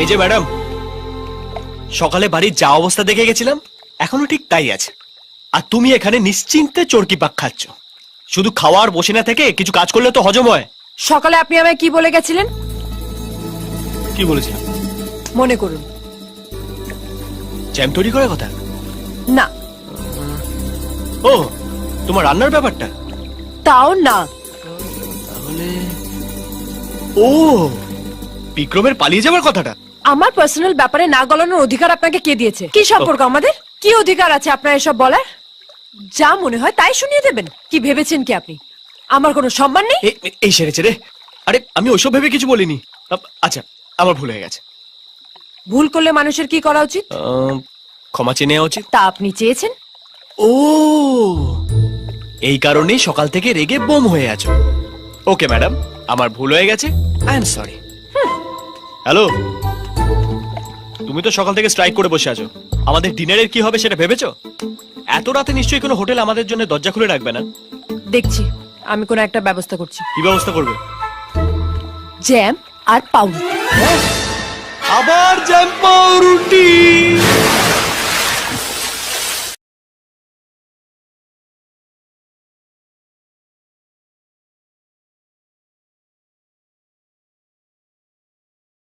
এই যে ম্যাডাম সকালে বাড়ির যা অবস্থা দেখে গেছিলাম এখনও ঠিক তাই আছে। আর তুমি এখানে নিশ্চিন্তে চরকি পাক খাচ্ছ। শুধু খাওয়ার বসে না থেকে কিছু কাজ করলে তো হজম হয়। সকালে আপনি আমায় কি বলে গেছিলেন? কি বলেছিলাম? মনে করুন। জ্যাম তৈরি করার কথা? না। ও তোমার রান্নার ব্যাপারটা? তাও না। তাহলে ও! বিক্রমের পালিয়ে যাওয়ার কথাটা? আমার পার্সোনাল ব্যাপারে না গলানোর অধিকার আপনাকে কে দিয়েছে? কি সম্পর্ক আমাদের? কি অধিকার আছে আপনার এসব বলার? যা মনে হয় তাই শুনিয়ে দেবেন। কি ভেবেছেন কি আপনি? আমার কোনো সম্মান নেই? এ- এ- এই সেরেছে রে। আরে আমি ওইসব ভেবে কিছু বলিনি। আচ্ছা আমার ভুল হয়ে গেছে। ভুল করলে মানুষের কি করা উচিত? ক্ষমা চেয়ে নেওয়া উচিত। তা আপনি চেয়েছেন। ও এই কারণেই সকাল থেকে রেগে বোম হয়ে আছো। ওকে ম্যাডাম আমার ভুল হয়ে গেছে। I am sorry. হ্যালো? তুমি তো সকাল থেকে স্ট্রাইক করে বসে আছো। আমাদের ডিনারের কি হবে সেটা ভেবেছো? এত রাতে নিশ্চয়ই কোনো হোটেল আমাদের জন্য দরজা খুলে রাখবে না? দেখছি আমি কোনো একটা ব্যবস্থা করছি। কি ব্যবস্থা করবে? জ্যাম আর পাউরুটি। আবার জ্যাম পাউরুটি!